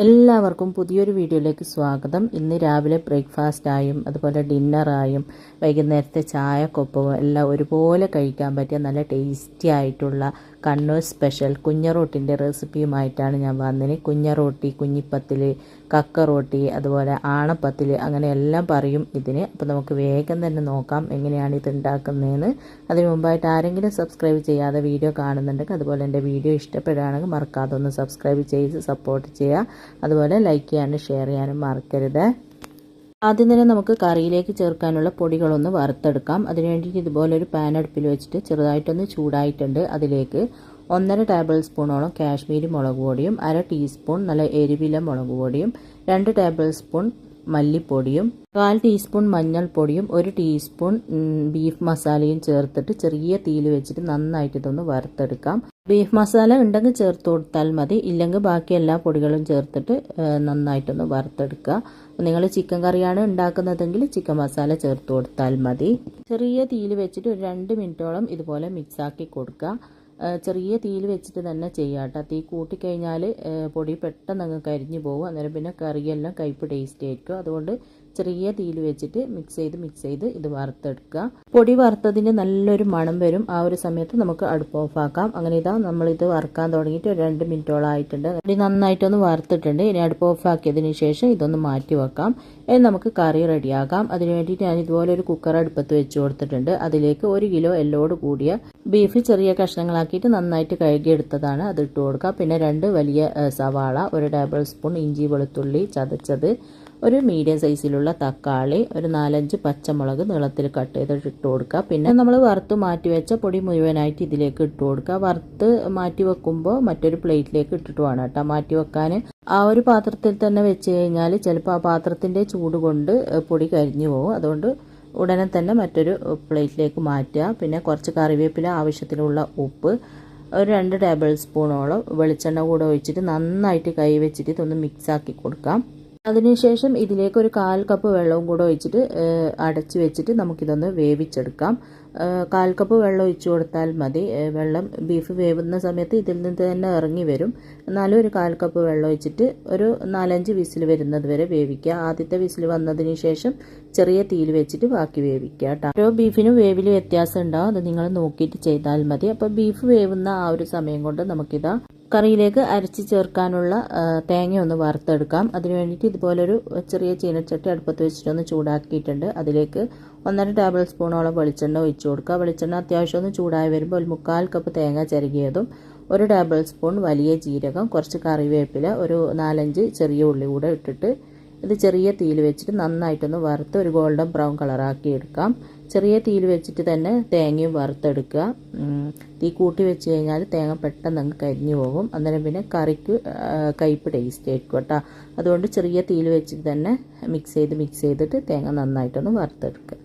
എല്ലാവർക്കും പുതിയൊരു വീഡിയോയിലേക്ക് സ്വാഗതം. ഇന്ന് രാവിലെ ബ്രേക്ക്ഫാസ്റ്റായും അതുപോലെ ഡിന്നറായും വൈകുന്നേരത്തെ ചായക്കൊപ്പവും എല്ലാം ഒരുപോലെ കഴിക്കാൻ പറ്റിയ നല്ല ടേസ്റ്റി ആയിട്ടുള്ള കണ്ണൂർ സ്പെഷ്യൽ കുഞ്ഞറോട്ടിന്റെ റെസിപ്പിയുമായിട്ടാണ് ഞാൻ വന്നത് കുഞ്ഞറോട്ടി കുഞ്ഞിപ്പത്തിൽ കക്ക റോട്ടി അതുപോലെ ആണപ്പത്തിൽ അങ്ങനെ എല്ലാം പറയും ഇതിന്. അപ്പോൾ നമുക്ക് വേഗം തന്നെ നോക്കാം എങ്ങനെയാണ് ഇത് ഉണ്ടാക്കുന്നതെന്ന് അതിന് മുമ്പായിട്ട് ആരെങ്കിലും സബ്സ്ക്രൈബ് ചെയ്യാതെ വീഡിയോ കാണുന്നുണ്ടെങ്കിൽ അതുപോലെ എന്റെ വീഡിയോ ഇഷ്ടപ്പെടുകയാണെങ്കിൽ മറക്കാതെ ഒന്ന് സബ്സ്ക്രൈബ് ചെയ്ത് സപ്പോർട്ട് ചെയ്യുക. അതുപോലെ ലൈക്ക് ചെയ്യാനും ഷെയർ ചെയ്യാനും മറക്കരുത്. ആദ്യം തന്നെ നമുക്ക് കറിയിലേക്ക് ചേർക്കാനുള്ള പൊടികളൊന്ന് വറുത്തെടുക്കാം. അതിനുവേണ്ടിയിട്ട് ഇതുപോലെ ഒരു പാൻ അടുപ്പിൽ വെച്ചിട്ട് ചെറുതായിട്ടൊന്ന് ചൂടായിട്ടുണ്ട് അതിലേക്ക് ഒന്നര ടേബിൾ സ്പൂണോളം കാശ്മീരി മുളക് പൊടിയും അര ടീസ്പൂൺ നല്ല എരിവില മുളക് പൊടിയും രണ്ട് ടേബിൾ സ്പൂൺ മല്ലിപ്പൊടിയും കാൽ ടീസ്പൂൺ മഞ്ഞൾപ്പൊടിയും ഒരു ടീസ്പൂൺ ബീഫ് മസാലയും ചേർത്തിട്ട് ചെറിയ തീയിൽ വെച്ചിട്ട് നന്നായിട്ട് ഇതൊന്ന് വറുത്തെടുക്കാം. ബീഫ് മസാല ഉണ്ടെങ്കിൽ ചേർത്ത് കൊടുത്താൽ മതി. ഇല്ലെങ്കിൽ ബാക്കി എല്ലാ പൊടികളും ചേർത്തിട്ട് നന്നായിട്ടൊന്ന് വറുത്തെടുക്കുക. നിങ്ങൾ ചിക്കൻ കറിയാണ് ഉണ്ടാക്കുന്നതെങ്കിൽ ചിക്കൻ മസാല ചേർത്ത് കൊടുത്താൽ മതി. ചെറിയ തീയിൽ വെച്ചിട്ട് ഒരു രണ്ട് മിനിറ്റോളം ഇതുപോലെ മിക്സാക്കി കൊടുക്കുക. ചെറിയ തീയിൽ വെച്ചിട്ട് തന്നെ ചെയ്യാം കേട്ടോ. തീ കൂട്ടിക്കഴിഞ്ഞാൽ പൊടി പെട്ടെന്ന് അങ്ങ് കരിഞ്ഞു പോകും. അന്നേരം പിന്നെ കറിയെല്ലാം കയ്പ് ടേസ്റ്റ് ആയിരിക്കും. അതുകൊണ്ട് ചെറിയ തീയിൽ വെച്ചിട്ട് മിക്സ് ചെയ്ത് മിക്സ് ചെയ്ത് ഇത് വറുത്തെടുക്കുക. പൊടി വറുത്തതിന് നല്ലൊരു മണം വരും. ആ ഒരു സമയത്ത് നമുക്ക് അടുപ്പ് ഓഫാക്കാം അങ്ങനെ ഇതാ നമ്മളിത് വറുക്കാൻ തുടങ്ങിയിട്ട് ഒരു രണ്ട് മിനിറ്റോളം ആയിട്ടുണ്ട്. പൊടി നന്നായിട്ടൊന്ന് വറുത്തിട്ടുണ്ട്. ഇനി അടുപ്പ് ഓഫാക്കിയതിന് ശേഷം ഇതൊന്ന് മാറ്റി വെക്കാം. ഇനി നമുക്ക് കറി റെഡിയാക്കാം. അതിന് വേണ്ടിയിട്ട് ഞാൻ ഇതുപോലെ ഒരു കുക്കർ അടുപ്പത്ത് വെച്ച് കൊടുത്തിട്ടുണ്ട്. അതിലേക്ക് ഒരു കിലോ എല്ലോട് കൂടിയ ബീഫ് ചെറിയ കഷ്ണങ്ങളാക്കിയിട്ട് നന്നായിട്ട് കഴുകിയെടുത്തതാണ്. അത് ഇട്ട് കൊടുക്കുക പിന്നെ രണ്ട് വലിയ സവാള ഒരു ടേബിൾ സ്പൂൺ ഇഞ്ചി വെളുത്തുള്ളി ചതച്ചത്. ഒരു മീഡിയം സൈസിലുള്ള തക്കാളി ഒരു നാലഞ്ച് പച്ചമുളക് നീളത്തിൽ കട്ട് ചെയ്തിട്ട് ഇട്ട് കൊടുക്കുക. പിന്നെ നമ്മൾ വറുത്ത് മാറ്റി വെച്ച പൊടി മുഴുവനായിട്ട് ഇതിലേക്ക് ഇട്ട് കൊടുക്കുക. വറുത്ത് മാറ്റി വെക്കുമ്പോൾ മറ്റൊരു പ്ലേറ്റിലേക്ക് ഇട്ടിട്ട് വേണം കേട്ടോ. മാറ്റി വെക്കാൻ ആ ഒരു പാത്രത്തിൽ തന്നെ വെച്ച് കഴിഞ്ഞാൽ ചിലപ്പോൾ ആ പാത്രത്തിന്റെ ചൂട് കൊണ്ട് പൊടി കരിഞ്ഞു പോകും. അതുകൊണ്ട് ഉടനെ തന്നെ മറ്റൊരു പ്ലേറ്റിലേക്ക് മാറ്റുക. പിന്നെ കുറച്ച് കറിവേപ്പില ആവശ്യത്തിനുള്ള ഉപ്പ് ഒരു രണ്ട് ടേബിൾ സ്പൂണോളം വെളിച്ചെണ്ണ കൂടെ ഒഴിച്ചിട്ട് നന്നായിട്ട് കൈ വെച്ചിട്ട് ഇതൊന്ന് മിക്സാക്കി കൊടുക്കാം. അതിനുശേഷം ഇതിലേക്ക് ഒരു കാൽ കപ്പ് വെള്ളവും കൂടെ ഒഴിച്ചിട്ട് അടച്ചു വെച്ചിട്ട് നമുക്കിതൊന്ന് വേവിച്ചെടുക്കാം. കാൽ കപ്പ് വെള്ളം ഒഴിച്ചു കൊടുത്താൽ മതി. വെള്ളം ബീഫ് വേവുന്ന സമയത്ത് ഇതിൽ നിന്ന് തന്നെ ഇറങ്ങി വരും. എന്നാലും ഒരു കാൽ കപ്പ് വെള്ളം ഒഴിച്ചിട്ട് ഒരു നാലഞ്ച് വിസിൽ വരുന്നത് വരെ വേവിക്കുക. ആദ്യത്തെ വിസിൽ വന്നതിന് ശേഷം ചെറിയ തീയിൽ വെച്ചിട്ട് ബാക്കി വേവിക്കുക കേട്ടോ. ഓരോ ബീഫിനും വേവിൽ വ്യത്യാസം ഉണ്ടാവും. അത് നിങ്ങൾ നോക്കിയിട്ട് ചെയ്താൽ മതി. അപ്പോൾ ബീഫ് വേവുന്ന ആ ഒരു സമയം കൊണ്ട് നമുക്കിതാ കറിയിലേക്ക് അരച്ച് ചേർക്കാനുള്ള തേങ്ങ ഒന്ന് വറുത്തെടുക്കാം. അതിന് വേണ്ടിയിട്ട് ഇതുപോലൊരു ചെറിയ ചീനച്ചട്ടി അടുപ്പത്ത് വെച്ചിട്ടൊന്ന് ചൂടാക്കിയിട്ടുണ്ട്. അതിലേക്ക് ഒന്നര ടേബിൾ സ്പൂണോളം വെളിച്ചെണ്ണ ഒഴിച്ചു കൊടുക്കുക. വെളിച്ചെണ്ണ അത്യാവശ്യം ഒന്ന് ചൂടായി വരുമ്പോൾ ഒരു മുക്കാൽ കപ്പ് തേങ്ങ ചിരകിയതും ഒരു ടേബിൾ സ്പൂൺ വലിയ ജീരകം കുറച്ച് കറിവേപ്പില ഒരു നാലഞ്ച് ചെറിയ ഉള്ളി കൂടെ ഇട്ടിട്ട് ഇത് ചെറിയ തീയിൽ വെച്ചിട്ട് നന്നായിട്ടൊന്ന് വറുത്ത് ഒരു ഗോൾഡൻ ബ്രൗൺ കളറാക്കി എടുക്കാം. ചെറിയ തീയിൽ വെച്ചിട്ട് തന്നെ തേങ്ങയും വറുത്തെടുക്കുക. തീ കൂട്ടി വെച്ച് കഴിഞ്ഞാൽ തേങ്ങ പെട്ടെന്ന് അങ്ങ് കരിഞ്ഞു പോകും. അന്നേരം പിന്നെ കറിക്ക് കയ്പ്പ് ടേസ്റ്റ് ആയിരിക്കും കേട്ടോ. അതുകൊണ്ട് ചെറിയ തീയിൽ വെച്ചിട്ട് തന്നെ മിക്സ് ചെയ്ത് മിക്സ് ചെയ്തിട്ട് തേങ്ങ നന്നായിട്ടൊന്ന് വറുത്തെടുക്കുക.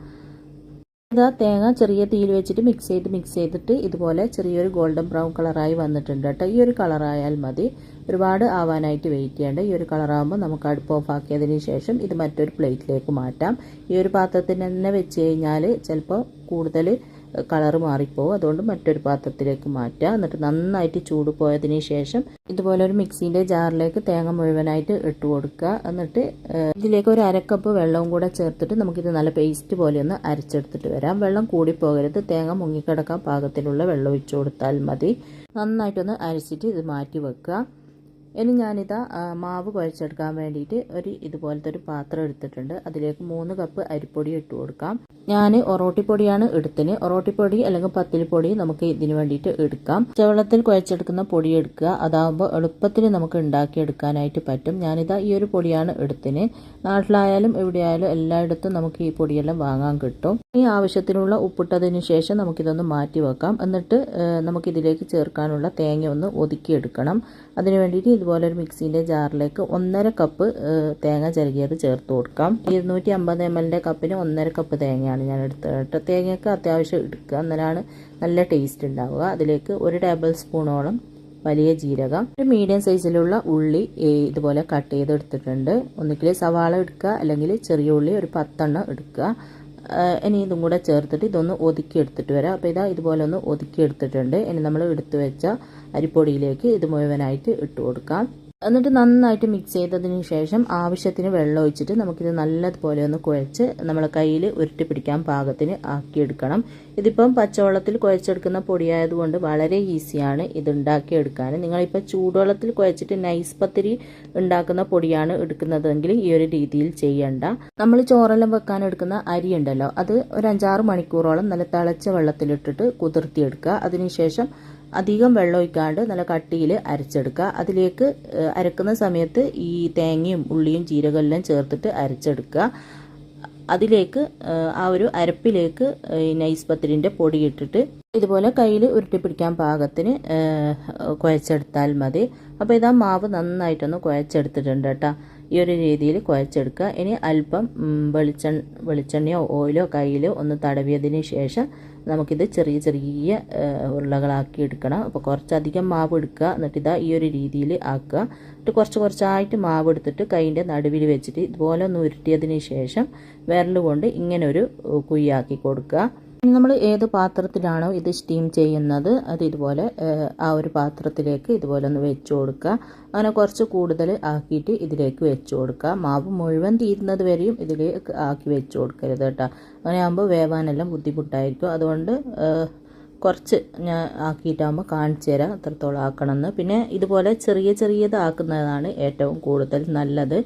ഇതാ തേങ്ങ ചെറിയ തീയിൽ വെച്ചിട്ട് മിക്സ് ചെയ്ത് മിക്സ് ചെയ്തിട്ട് ഇതുപോലെ ചെറിയൊരു ഗോൾഡൻ ബ്രൗൺ കളറായി വന്നിട്ടുണ്ട് കേട്ടോ. ഈ ഒരു കളറായാൽ മതി. ഒരുപാട് ആവാനായിട്ട് വെയിറ്റ് ചെയ്യേണ്ട. ഈ ഒരു കളറാകുമ്പോൾ നമുക്ക് അടുപ്പ് ഓഫ് ആക്കിയതിന് ശേഷം ഇത് മറ്റൊരു പ്ലേറ്റിലേക്ക് മാറ്റാം. ഈ ഒരു പാത്രത്തിന് തന്നെ വെച്ച് കഴിഞ്ഞാൽ ചിലപ്പോൾ കൂടുതൽ കളർ മാറിപ്പോവും. അതുകൊണ്ട് മറ്റൊരു പാത്രത്തിലേക്ക് മാറ്റുക. എന്നിട്ട് നന്നായിട്ട് ചൂട് പോയതിന് ശേഷം ഇതുപോലെ ഒരു മിക്സിന്റെ ജാറിലേക്ക് തേങ്ങ മുഴുവനായിട്ട് ഇട്ട് കൊടുക്കുക. എന്നിട്ട് ഇതിലേക്ക് ഒരു അരക്കപ്പ് വെള്ളവും കൂടെ ചേർത്തിട്ട് നമുക്കിത് നല്ല പേസ്റ്റ് പോലെ ഒന്ന് അരച്ചെടുത്തിട്ട് വരാം. വെള്ളം കൂടിപ്പോകരുത്. തേങ്ങ മുങ്ങിക്കിടക്കാൻ പാകത്തിലുള്ള വെള്ളം ഒഴിച്ചു കൊടുത്താൽ മതി. നന്നായിട്ടൊന്ന് അരച്ചിട്ട് ഇത് മാറ്റി വെക്കുക. ഇനി ഞാനിതാ മാവ് കുഴച്ചെടുക്കാൻ വേണ്ടിയിട്ട് ഒരു ഇതുപോലത്തെ ഒരു പാത്രം എടുത്തിട്ടുണ്ട്. അതിലേക്ക് മൂന്ന് കപ്പ് അരിപ്പൊടി ഇട്ട് കൊടുക്കാം. ഞാൻ ഒറോട്ടിപ്പൊടിയാണ് എടുത്തിന് ഒറോട്ടിപ്പൊടി അല്ലെങ്കിൽ പത്തിരിപ്പൊടി നമുക്ക് ഇതിന് വേണ്ടിയിട്ട് എടുക്കാം. ചവളത്തിൽ കുഴച്ചെടുക്കുന്ന പൊടി എടുക്കുക. അതാകുമ്പോൾ എളുപ്പത്തിൽ നമുക്ക് ഉണ്ടാക്കിയെടുക്കാനായിട്ട് പറ്റും. ഞാനിതാ ഈ ഒരു പൊടിയാണ് എടുത്തിന് നാട്ടിലായാലും എവിടെയായാലും എല്ലായിടത്തും നമുക്ക് ഈ പൊടിയെല്ലാം വാങ്ങാൻ കിട്ടും. ഈ ആവശ്യത്തിനുള്ള ഉപ്പിട്ടതിന് ശേഷം നമുക്കിതൊന്ന് മാറ്റി വെക്കാം എന്നിട്ട് നമുക്കിതിലേക്ക് ചേർക്കാനുള്ള തേങ്ങ ഒന്ന് ഒതുക്കിയെടുക്കണം. അതിന് വേണ്ടിയിട്ട് ഇതുപോലെ ഒരു മിക്സീന്റെ ജാറിലേക്ക് ഒന്നര കപ്പ് തേങ്ങ ചിരകിയത് ചേർത്ത് കൊടുക്കാം. ഇരുന്നൂറ്റി അമ്പത് എം എല്ലിന്റെ കപ്പിന് ഒന്നര കപ്പ് തേങ്ങയാണ് ഞാൻ എടുത്തത് തേങ്ങയൊക്കെ അത്യാവശ്യം എടുക്കുക. അന്നേരമാണ് നല്ല ടേസ്റ്റ് ഉണ്ടാവുക. അതിലേക്ക് ഒരു ടേബിൾ സ്പൂണോളം വലിയ ജീരകം ഒരു മീഡിയം സൈസിലുള്ള ഉള്ളി ഇതുപോലെ കട്ട് ചെയ്ത് എടുത്തിട്ടുണ്ട് ഒന്നുകിൽ സവാള എടുക്കുക അല്ലെങ്കിൽ ചെറിയ ഉള്ളി ഒരു പത്തെണ്ണം എടുക്കുക. ഇനി ഇതും കൂടെ ചേർത്തിട്ട് ഇതൊന്ന് ഒതുക്കി എടുത്തിട്ട് വരാം. അപ്പോൾ ഇതാ ഇതുപോലെ ഒന്ന് ഒതുക്കി എടുത്തിട്ടുണ്ട് ഇനി നമ്മൾ എടുത്തു വെച്ച അരിപ്പൊടിയിലേക്ക് ഇത് മുഴുവനായിട്ട് ഇട്ട് കൊടുക്കാം. എന്നിട്ട് നന്നായിട്ട് മിക്സ് ചെയ്തതിന് ശേഷം ആവശ്യത്തിന് വെള്ളം ഒഴിച്ചിട്ട് നമുക്കിത് നല്ലതുപോലെ ഒന്ന് കുഴച്ച് നമ്മളെ കയ്യിൽ ഉരുട്ടി പിടിക്കാൻ പാകത്തിന് ആക്കിയെടുക്കണം. ഇതിപ്പം പച്ചവെള്ളത്തിൽ കുഴച്ചെടുക്കുന്ന പൊടിയായതുകൊണ്ട് വളരെ ഈസിയാണ് ഇത് ഉണ്ടാക്കിയെടുക്കാൻ. നിങ്ങളിപ്പോൾ ചൂടുവെള്ളത്തിൽ കുഴച്ചിട്ട് നൈസ് പത്തിരി ഉണ്ടാക്കുന്ന പൊടിയാണ് എടുക്കുന്നതെങ്കിൽ ഈ ഒരു രീതിയിൽ ചെയ്യണ്ട. നമ്മൾ ചോറെല്ലാം വെക്കാൻ എടുക്കുന്ന അരി ഉണ്ടല്ലോ അത് ഒരു അഞ്ചാറ് മണിക്കൂറോളം നല്ല തിളച്ച വെള്ളത്തിലിട്ടിട്ട് കുതിർത്തിയെടുക്കുക. അതിനുശേഷം അധികം വെള്ളം ഒഴിക്കാണ്ട് നല്ല കട്ടിയിൽ അരച്ചെടുക്കുക. അതിലേക്ക് അരക്കുന്ന സമയത്ത് ഈ തേങ്ങയും ഉള്ളിയും ജീരകമെല്ലാം ചേർത്തിട്ട് അരച്ചെടുക്കുക. അതിലേക്ക് ആ ഒരു അരപ്പിലേക്ക് നൈസ് പത്തിരിന്റെ പൊടി ഇട്ടിട്ട് ഇതുപോലെ കയ്യിൽ ഉരുട്ടി പിടിക്കാൻ പാകത്തിന് കുഴച്ചെടുത്താൽ മതി. അപ്പോൾ ഇതാ മാവ് നന്നായിട്ടൊന്ന് കുഴച്ചെടുത്തിട്ടുണ്ട് കേട്ടോ. ഈ ഒരു രീതിയിൽ കുഴച്ചെടുക്കുക. ഇനി അല്പം വെളിച്ചെണ്ണ വെളിച്ചെണ്ണയോ ഓയിലോ കയ്യിൽ ഒന്ന് തടവിയതിന് ശേഷം നമുക്കിത് ചെറിയ ചെറിയ ഉരുളകളാക്കി എടുക്കണം. അപ്പോൾ കുറച്ചധികം മാവ് എടുക്കുക. എന്നിട്ട് ഇതാ ഈ ഒരു രീതിയിൽ ആക്കുക. എന്നിട്ട് കുറച്ച് കുറച്ചായിട്ട് മാവ് എടുത്തിട്ട് കൈന്റെ നടുവിൽ വെച്ചിട്ട് ഇതുപോലെ ഒന്ന് ഉരുട്ടിയതിന് ശേഷം വിരൽ കൊണ്ട് ഇങ്ങനെ ഒരു കുയ്യാക്കി കൊടുക്കുക. നമ്മൾ ഏത് പാത്രത്തിലാണോ ഇത് സ്റ്റീം ചെയ്യുന്നത് അത് ഇതുപോലെ ആ ഒരു പാത്രത്തിലേക്ക് ഇതുപോലെ ഒന്ന് വെച്ച് കൊടുക്കുക. അങ്ങനെ കുറച്ച് കൂടുതൽ ആക്കിയിട്ട് ഇതിലേക്ക് വെച്ച് കൊടുക്കുക. മാവ് മുഴുവൻ തീരുന്നത് വരെയും ഇതിലേക്ക് ആക്കി വെച്ച് കൊടുക്കരുത് കേട്ടോ. അങ്ങനെ ആകുമ്പോൾ വേവാനെല്ലാം ബുദ്ധിമുട്ടായിരിക്കും. അതുകൊണ്ട് കുറച്ച് ഞാൻ ആക്കിയിട്ടാകുമ്പോൾ കാണിച്ചു തരാം. എത്രത്തോളം ആക്കണമെന്ന്. പിന്നെ ഇതുപോലെ ചെറിയ ചെറിയത് ആക്കുന്നതാണ് ഏറ്റവും കൂടുതൽ നല്ലത്.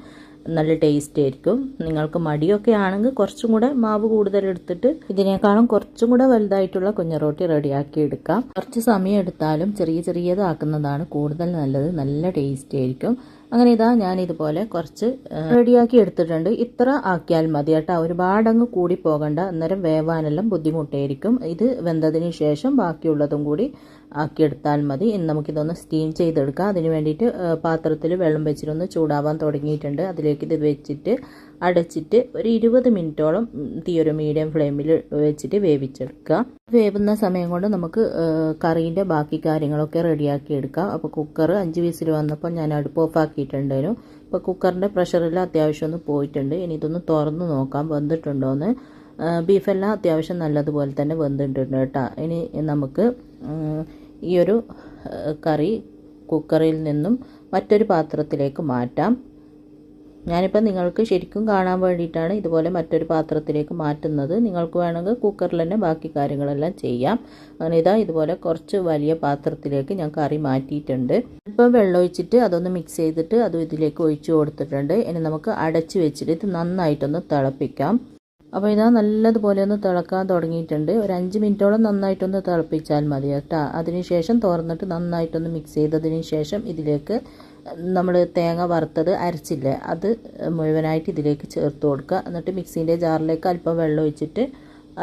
നല്ല ടേസ്റ്റ് ആയിരിക്കും. നിങ്ങൾക്ക് മടിയൊക്കെ ആണെങ്കിൽ കുറച്ചും കൂടെ മാവ് കൂടുതൽ എടുത്തിട്ട് ഇതിനേക്കാളും കുറച്ചും കൂടെ വലുതായിട്ടുള്ള കുഞ്ഞറോട്ടി റെഡിയാക്കി എടുക്കാം. കുറച്ച് സമയം എടുത്താലും ചെറിയ ചെറിയതാക്കുന്നതാണ് കൂടുതൽ നല്ലത്. നല്ല ടേസ്റ്റ് ആയിരിക്കും. അങ്ങനെ ഇതാ ഞാൻ ഇതുപോലെ കുറച്ച് റെഡിയാക്കി എടുത്തിട്ടുണ്ട്. ഇത്ര ആക്കിയാൽ മതി കേട്ടോ. ഒരുപാടങ്ങ് കൂടി പോകണ്ട. അന്നേരം വേവാനെല്ലാം ബുദ്ധിമുട്ടായിരിക്കും. ഇത് വെന്തതിന് ശേഷം ബാക്കിയുള്ളതും കൂടി ആക്കിയെടുത്താൽ മതി. ഇനി നമുക്കിതൊന്ന് സ്റ്റീം ചെയ്തെടുക്കാം. അതിന് വേണ്ടിയിട്ട് പാത്രത്തിൽ വെള്ളം വെച്ചിട്ടൊന്ന് ചൂടാവാൻ തുടങ്ങിയിട്ടുണ്ട്. അതിലേക്ക് ഇത് വെച്ചിട്ട് അടച്ചിട്ട് ഒരു ഇരുപത് മിനിറ്റോളം തീ ഒരു മീഡിയം ഫ്ലെയിമിൽ വെച്ചിട്ട് വേവിച്ചെടുക്കുക. വേവുന്ന സമയം കൊണ്ട് നമുക്ക് കറീന്റെ ബാക്കി കാര്യങ്ങളൊക്കെ റെഡിയാക്കി എടുക്കാം. അപ്പോൾ കുക്കർ അഞ്ച് വിസിൽ വന്നപ്പോൾ ഞാൻ അടുപ്പ് ഓഫ് ആക്കിയിട്ടുണ്ടായിരുന്നു. അപ്പോൾ കുക്കറിന്റെ പ്രഷറെല്ലാം അത്യാവശ്യം ഒന്ന് പോയിട്ടുണ്ട്. ഇനി ഇതൊന്ന് തുറന്ന് നോക്കാം. വന്നിട്ടുണ്ടോയെന്ന് ബീഫെല്ലാം അത്യാവശ്യം നല്ലതുപോലെ തന്നെ വെന്തിട്ടുണ്ട് കേട്ടോ. ഇനി നമുക്ക് ഈ ഒരു കറി കുക്കറിൽ നിന്നും മറ്റൊരു പാത്രത്തിലേക്ക് മാറ്റാം. ഞാനിപ്പോൾ നിങ്ങൾക്ക് ശരിക്കും കാണാൻ വേണ്ടിയിട്ടാണ് ഇതുപോലെ മറ്റൊരു പാത്രത്തിലേക്ക് മാറ്റുന്നത്. നിങ്ങൾക്ക് വേണമെങ്കിൽ കുക്കറിൽ തന്നെ ബാക്കി കാര്യങ്ങളെല്ലാം ചെയ്യാം. അങ്ങനെ ഇതാ ഇതുപോലെ കുറച്ച് വലിയ പാത്രത്തിലേക്ക് ഞാൻ കറി മാറ്റിയിട്ടുണ്ട്. ഇപ്പം വെള്ളം ഒഴിച്ചിട്ട് അതൊന്ന് മിക്സ് ചെയ്തിട്ട് അതും ഇതിലേക്ക് ഒഴിച്ചു കൊടുത്തിട്ടുണ്ട്. ഇനി നമുക്ക് അടച്ചു വെച്ചിട്ട് ഇത് നന്നായിട്ടൊന്ന് തിളപ്പിക്കാം. അപ്പോൾ ഇതാ നല്ലതുപോലെ ഒന്ന് തിളക്കാൻ തുടങ്ങിയിട്ടുണ്ട്. ഒരു അഞ്ച് മിനിറ്റോളം നന്നായിട്ടൊന്ന് തിളപ്പിച്ചാൽ മതി കേട്ടോ. അതിനുശേഷം തുറന്നിട്ട് നന്നായിട്ടൊന്ന് മിക്സ് ചെയ്തതിന് ശേഷം ഇതിലേക്ക് നമ്മൾ തേങ്ങ വറുത്തത് അരച്ചില്ലേ അത് മുഴുവനായിട്ട് ഇതിലേക്ക് ചേർത്ത് കൊടുക്കുക. എന്നിട്ട് മിക്സീന്റെ ജാറിലേക്ക് അല്പം വെള്ളം ഒഴിച്ചിട്ട്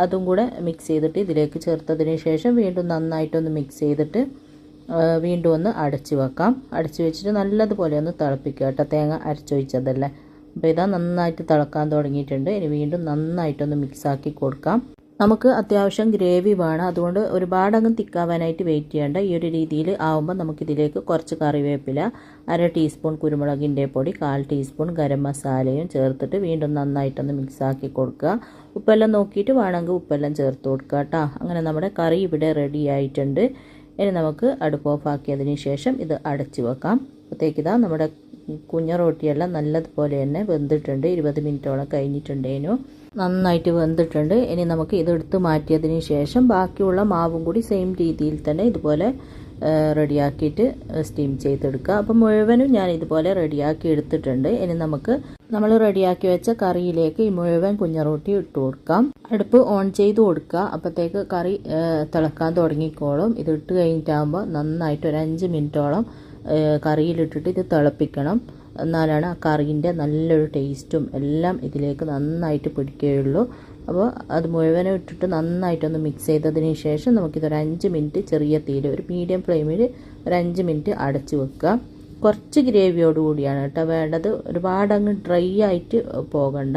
അതും കൂടെ മിക്സ് ചെയ്തിട്ട് ഇതിലേക്ക് ചേർത്തതിന് ശേഷം വീണ്ടും നന്നായിട്ടൊന്ന് മിക്സ് ചെയ്തിട്ട് വീണ്ടും ഒന്ന് അടച്ചു വെക്കാം. അടച്ചു വെച്ചിട്ട് നല്ലതുപോലെ ഒന്ന് തിളപ്പിക്കുക കേട്ടോ തേങ്ങ അരച്ചൊഴിച്ചതല്ലേ. അപ്പോൾ ഇതാ നന്നായിട്ട് തിളക്കാൻ തുടങ്ങിയിട്ടുണ്ട്. ഇനി വീണ്ടും നന്നായിട്ടൊന്ന് മിക്സാക്കി കൊടുക്കാം. നമുക്ക് അത്യാവശ്യം ഗ്രേവി വേണം. അതുകൊണ്ട് ഒരുപാടങ്ങ് തിക്കാവാനായിട്ട് വെയിറ്റ് ചെയ്യേണ്ട. ഈ ഒരു രീതിയിൽ ആവുമ്പോൾ നമുക്കിതിലേക്ക് കുറച്ച് കറിവേപ്പില അര ടീസ്പൂൺ കുരുമുളകിന്റെ പൊടി കാൽ ടീസ്പൂൺ ഗരം മസാലയും ചേർത്തിട്ട് വീണ്ടും നന്നായിട്ടൊന്ന് മിക്സാക്കി കൊടുക്കുക. ഉപ്പെല്ലാം നോക്കിയിട്ട് വേണമെങ്കിൽ ഉപ്പെല്ലാം ചേർത്ത് കൊടുക്കുക കേട്ടോ അങ്ങനെ നമ്മുടെ കറി ഇവിടെ റെഡി ആയിട്ടുണ്ട്. ഇനി നമുക്ക് അടുപ്പ് ഓഫാക്കിയതിന് ശേഷം ഇത് അടച്ചു വെക്കാം. അപ്പോഴത്തേക്ക് ഇതാ നമ്മുടെ കുഞ്ഞ റൊട്ടിയെല്ലാം നല്ലതുപോലെ തന്നെ വെന്തിട്ടുണ്ട്. ഇരുപത് മിനിറ്റോളം കഴിഞ്ഞിട്ടുണ്ടേനു. നന്നായിട്ട് വെന്തിട്ടുണ്ട്. ഇനി നമുക്ക് ഇതെടുത്ത് മാറ്റിയതിന് ശേഷം ബാക്കിയുള്ള മാവും കൂടി സെയിം രീതിയിൽ തന്നെ ഇതുപോലെ റെഡിയാക്കിയിട്ട് സ്റ്റീം ചെയ്തെടുക്കുക. അപ്പം മുഴുവനും ഞാൻ ഇതുപോലെ റെഡിയാക്കി എടുത്തിട്ടുണ്ട്. ഇനി നമുക്ക് നമ്മൾ റെഡിയാക്കി വെച്ച കറിയിലേക്ക് ഈ മുഴുവൻ കുഞ്ഞറോട്ടി ഇട്ട് കൊടുക്കാം. അടുപ്പ് ഓൺ ചെയ്ത് കൊടുക്കുക. അപ്പോഴത്തേക്ക് കറി തിളക്കാൻ തുടങ്ങിക്കോളും. ഇത് ഇട്ട് കഴിഞ്ഞിട്ടാകുമ്പോൾ നന്നായിട്ട് ഒരു അഞ്ച് മിനിറ്റോളം കറിയിലിട്ടിട്ട് ഇത് തിളപ്പിക്കണം. എന്നാലാണ് ആ കറിന്റെ നല്ലൊരു ടേസ്റ്റും എല്ലാം ഇതിലേക്ക് നന്നായിട്ട് പിടിക്കുകയുള്ളൂ. അപ്പോൾ അത് മുഴുവനും ഇട്ടിട്ട് നന്നായിട്ടൊന്ന് മിക്സ് ചെയ്തതിന് ശേഷം നമുക്കിതൊരു അഞ്ച് മിനിറ്റ് ചെറിയ തീയിൽ ഒരു മീഡിയം ഫ്ലെയിമിൽ ഒരു അഞ്ച് മിനിറ്റ് അടച്ച് വെക്കുക. കുറച്ച് ഗ്രേവിയോട് കൂടിയാണ് കേട്ടോ വേണ്ടത്. ഒരുപാട് അങ്ങ് ഡ്രൈ ആയിട്ട് പോകണ്ട.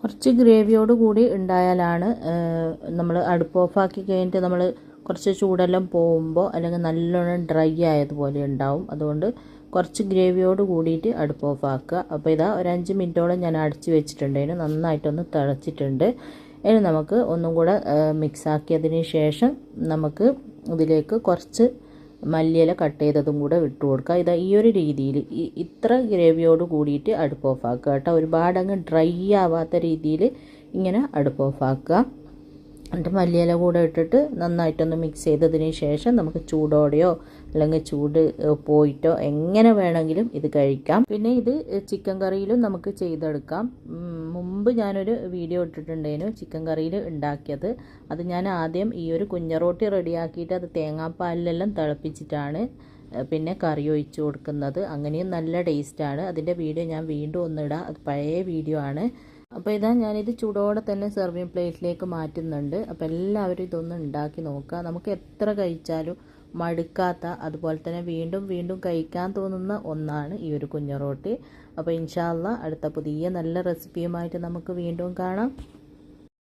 കുറച്ച് ഗ്രേവിയോട് കൂടി ഉണ്ടായാലാണ് നമ്മൾ അടുപ്പ് ഓഫാക്കി കഴിഞ്ഞിട്ട് നമ്മൾ കുറച്ച് ചൂടെല്ലാം പോകുമ്പോൾ അല്ലെങ്കിൽ നല്ലോണം ഡ്രൈ ആയതുപോലെ ഉണ്ടാവും. അതുകൊണ്ട് കുറച്ച് ഗ്രേവിയോട് കൂടിയിട്ട് അടുപ്പ് ഓഫാക്കുക. അപ്പോൾ ഇതാ ഒരു അഞ്ച് മിനിറ്റോളം ഞാൻ അടച്ച് അതിന് നന്നായിട്ടൊന്ന് തിളച്ചിട്ടുണ്ട്. ഇനി നമുക്ക് ഒന്നും കൂടെ മിക്സാക്കിയതിന് ശേഷം നമുക്ക് ഇതിലേക്ക് കുറച്ച് മല്ലിയില കട്ട് ചെയ്തതും കൂടെ ഇട്ട് കൊടുക്കുക. ഇതാ ഈ ഒരു രീതിയിൽ ഇത്ര ഗ്രേവിയോട് കൂടിയിട്ട് അടുപ്പ് ഓഫാക്കുക കേട്ടോ. ഒരുപാട് അങ്ങ് ഡ്രൈ ആവാത്ത രീതിയിൽ ഇങ്ങനെ അടുപ്പ് ഓഫാക്കുക. എന്നിട്ട് മല്ലിയില കൂടെ ഇട്ടിട്ട് നന്നായിട്ടൊന്ന് മിക്സ് ചെയ്തതിന് ശേഷം നമുക്ക് ചൂടോടെയോ അല്ലെങ്കിൽ ചൂട് പോയിട്ടോ എങ്ങനെ വേണമെങ്കിലും ഇത് കഴിക്കാം. പിന്നെ ഇത് ചിക്കൻ കറിയിലും നമുക്ക് ചെയ്തെടുക്കാം. മുമ്പ് ഞാനൊരു വീഡിയോ ഇട്ടിട്ടുണ്ടായിരുന്നു ചിക്കൻ കറിയിൽ ഉണ്ടാക്കിയത്. അത് ഞാൻ ആദ്യം ഈ ഒരു കുഞ്ഞറോട്ടി റെഡിയാക്കിയിട്ട് അത് തേങ്ങാപ്പാലിലെല്ലാം തിളപ്പിച്ചിട്ടാണ് പിന്നെ കറി ഒഴിച്ചു കൊടുക്കുന്നത്. അങ്ങനെയും നല്ല ടേസ്റ്റാണ് അതിന്റെ വീഡിയോ ഞാൻ വീണ്ടും ഒന്നിടാം അത് പഴയ വീഡിയോ ആണ്. അപ്പോൾ ഇതാ ഞാനിത് ചൂടോടെ തന്നെ സെർവിങ് പ്ലേറ്റിലേക്ക് മാറ്റുന്നുണ്ട്. അപ്പോൾ എല്ലാവരും ഇതൊന്ന് ഉണ്ടാക്കി നോക്കുക. നമുക്ക് എത്ര കഴിച്ചാലും മടുക്കാത്ത അതുപോലെ തന്നെ വീണ്ടും വീണ്ടും കഴിക്കാൻ തോന്നുന്ന ഒന്നാണ് ഈ ഒരു കുഞ്ഞറോട്ടി അപ്പോൾ ഇൻഷാല്ല അടുത്ത പുതിയ നല്ല റെസിപ്പിയുമായിട്ട് നമുക്ക് വീണ്ടും കാണാം.